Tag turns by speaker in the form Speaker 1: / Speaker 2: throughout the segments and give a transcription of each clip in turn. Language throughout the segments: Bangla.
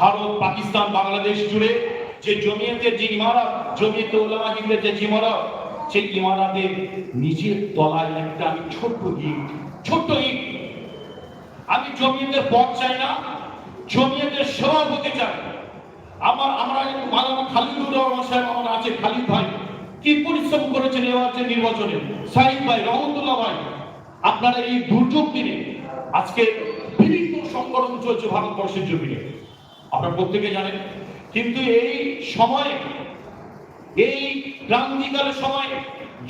Speaker 1: ভারত, পাকিস্তান, বাংলাদেশ জুড়ে যে জমিয়তের যে ইমারত, জমিয়তে ওলামা হিন্দের যে ইমারত, সেই ইমারতের নিজের তলায় একটা আমি ছোট্ট ইট ছোট্ট ইট। আমি জমিয়তের পথ চাই না, জমিয়তের সেবা হতে চাই। আমার, আমরা মালানা খালিদুর রহমান সাহেব আমার আছে, খালিদ ভাই। কি পরিশ্রম করেছেন এবার নির্বাচনে? সাইদ ভাই, রহমতুল্লাহ ভাই, আপনারা এই দুর্যোগ দিনে আজকে বিভিন্ন সংগঠন চলছে ভারতবর্ষের জমিনে। আপনারা প্রত্যেকে জানেন। কিন্তু এই সময়ে, এই ক্রান্তিকালের সময়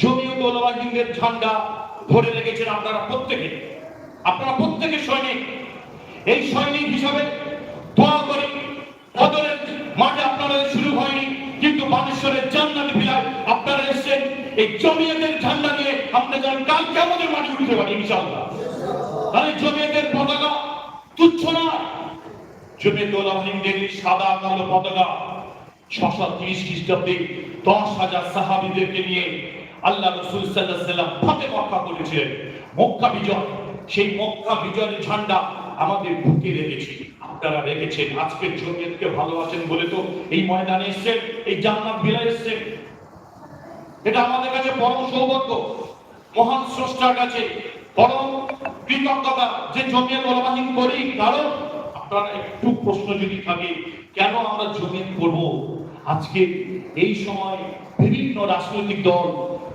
Speaker 1: জমিয়ত ওলামা ঝান্ডা ধরে রেখেছেন আপনারা প্রত্যেকে। আপনারা প্রত্যেকে সৈনিক। এই সৈনিক হিসাবে দোয়া করি বদরের মাঠে আপনারা শুরু হয়নি, কিন্তু বানেশ্বরের জান্নাতে বিলায় আপনারা এসেছেন। এই জমিয়তের ঝান্ডা নিয়ে আমরা যেন কাল কেমন মাঠে উঠতে পারি, ইনশাআল্লাহ। তাহলে জমিয়তের পতাকা তুচ্ছ না জমিয়ত ওলামা হিন্দের এই সাদা কালো পতাকা ছশো তিরিশ খ্রিস্টাব্দে দশ হাজার সাহাবিদেরকে নিয়ে আল্লাহ রসুল সাল্লাম ফতে মক্কা করেছিলেন মক্কা বিজয়, সেই মক্কা বিজয়ের ঝান্ডা আমাদের বুকে রেখেছি। আপনারা রেখেছেন, আজকের জমিয়তকে ভালোবাসেন বলে তো এই ময়দানে এসছেন, এই জান্নাত বিলা এসছেন। এটা আমাদের কাছে পরম সৌভাগ্য, মহান স্রষ্টার কাছে পরম কৃতজ্ঞতা যে জমিয়ত ওলামাহীন করি কারণ আপনারা একটু প্রশ্ন যদি থাকে, কেন আমরা জমিন করব? আজকে এই সময় বিভিন্ন রাজনৈতিক দল,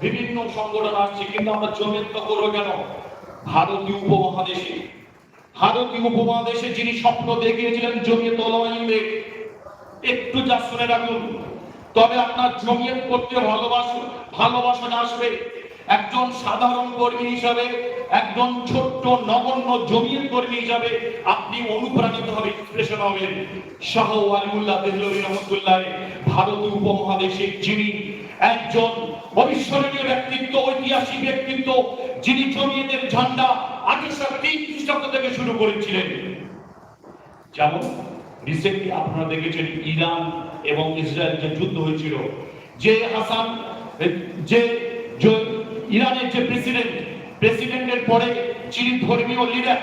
Speaker 1: বিভিন্ন সংগঠন আসছে, কিন্তু আমরা জমিন তো করব কেন? ভারতীয় উপমহাদেশে। ভারতীয় উপমহাদেশে যিনি স্বপ্ন দেখিয়েছিলেন জমিয়ত ওলামাহীনদের একটু যা শুনে রাখুন। তবে আপনার জমিয়ত করতে ভালোবাসুন ভালোবাসা আসবে। একজন সাধারণ কর্মী হিসাবে, একজন ছোট্ট নগণ্য জমিয়ত কর্মী হিসাবে আপনি অনুপ্রাণিত হবে ইন্সপিরেশন হবেন শাহ ওয়ালিউল্লাহ দেহলভী রহমতুল্লাহ ভারতীয় উপমহাদেশে যিনি একজন অবিস্মরণীয় ব্যক্তিত্ব, ঐতিহাসিক ব্যক্তিত্ব, যিনি জমিয়তের ঝান্ডা আঠারোশো তিন খ্রিস্টাব্দ থেকে শুরু করেছিলেন। যেমন রিসেন্টলি আপনারা দেখেছেন ইরান এবং ইসরায়েল যে যুদ্ধ হয়েছিল, যে হাসান, যে- ইরানের যে প্রেসিডেন্ট প্রেসিডেন্টের পরে যিনি ধর্মীয় লিডার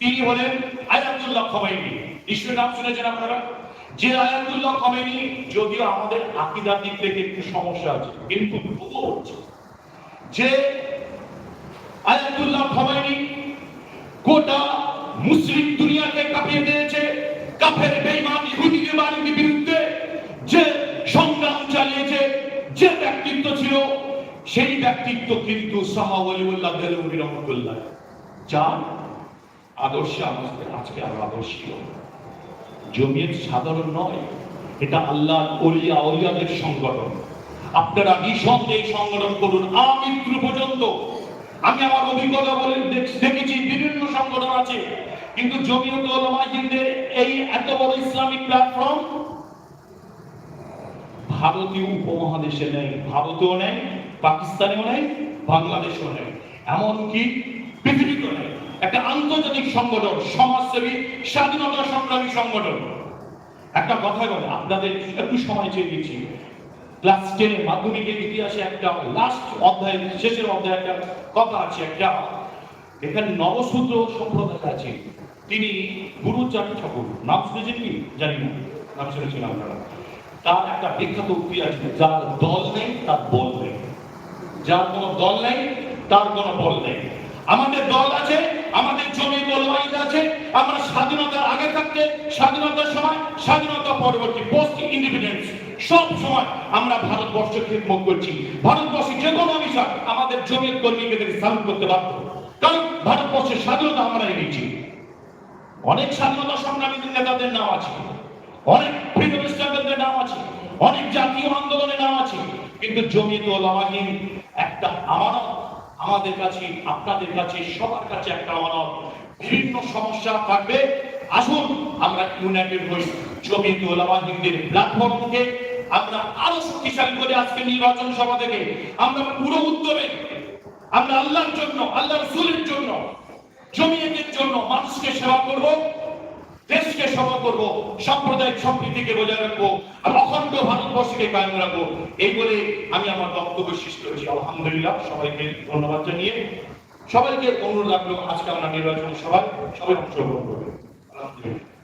Speaker 1: তিনি হলেন আয়াতুল্লাহ খমেনি নিশ্চয়ই নাম শুনেছেন আপনারা? যে আয়াতুল্লাহ খমেনি যদিও আমাদের আকিদার দিক থেকে একটু সমস্যা আছে, কিন্তু হচ্ছে। যে আয়াতুল্লাহ খমেনি গোটা মুসলিম দুনিয়াকে কাঁপিয়ে দিয়েছে, কাফের, বেঈমান, ইহুদি বাড়ির বিরুদ্ধে যে সংগ্রাম চালিয়েছে, যে ব্যক্তিত্ব ছিল সেই ব্যক্তিত্ব কিন্তু জমিয়ত সাধারণ নয়, এটা আল্লাহ সংগঠন। আপনারা সংগঠন করুন। আমৃত্যু পর্যন্ত আমি আমার অভিজ্ঞতা বলে দেখেছি, বিভিন্ন সংগঠন আছে। কিন্তু জমিয়ত ওলামা হিন্দের এই এত বড় ইসলামিক প্ল্যাটফর্ম ভারতীয় উপমহাদেশে নেই, ভারতেও নেই পাকিস্তানেও নেই বাংলাদেশেও নেই এমনকি পৃথিবীতেও নেই একটা আন্তর্জাতিক সংগঠন, সমাজসেবী, স্বাধীনতা সংগ্রামী সংগঠন। একটা কথা বলে, আপনাদের একটু সময় চেয়ে দিচ্ছি। ক্লাস টেনে মাধ্যমিকের ইতিহাসে একটা লাস্ট অধ্যায়, শেষের অধ্যায়ে একটা কথা আছে, একটা এখানে নবসূত্র সম্প্রদায় আছে। তিনি গুরুচাঁদ ঠাকুর। নাম শুনেছেন কি? জানি না। নাম শুনেছেন আপনারা। তার একটা বিখ্যাত উক্তি আছে, যার দল নেই, তার বল নেই। যার কোনো দল নেই, তার কোনো বল নেই। আমাদের দল আছে, আমাদের জমি বলবাহিত আছে, আমরা স্বাধীনতার আগে থাকতে, স্বাধীনতার সময়, স্বাধীনতা পরবর্তী পোস্ট ইন্ডিপেন্ডেন্স সব সময় আমরা ভারতবর্ষের খেদমত করছি। ভারতবর্ষে যে কোনো বিষয় আমাদের জমির কর্মীকে সালুট করতে বাধ্য। কারণ ভারতবর্ষের স্বাধীনতা আমরা এনেছি অনেক স্বাধীনতা সংগ্রামী নেতাদের নাম আছে। অনেক ফ্রিডম স্ট্রাগলদের নাম আছে। অনেক জাতীয় আন্দোলনের নাম আছে। কিন্তু জমিয়ত ওলামাহীন একটা আমানত। আমাদের কাছে, আপনাদের কাছে, সবার কাছে একটা আমানত। বিভিন্ন সমস্যা থাকবে। আসুন, আমরা ইউনাইটেড হই। জমিয়ত ওলামাহীনদের প্ল্যাটফর্মকে আমরা আরও শক্তিশালী করে আজকে নির্বাচন সভা থেকে আমরা পুরো উদ্যমে আমরা আল্লাহর জন্য আল্লাহ রসুলের জন্য, জমিয়তের জন্য মানুষকে সেবা করব। দেশকে সম করব, সাম্প্রদায়িক সম্প্রীতিকে বজায় রাখব অখণ্ড ভারতবর্ষকে কায়েম রাখব। এই বলে আমি আমার বক্তব্য শিষ্ট হয়েছি আলহামদুলিল্লাহ, সবাইকে ধন্যবাদ জানিয়ে সবাইকে অনুরোধ রাখল আজকে আমরা নির্বাচন সভায়। সবাই অংশগ্রহণ করবে আলহামদুলিল্লাহ।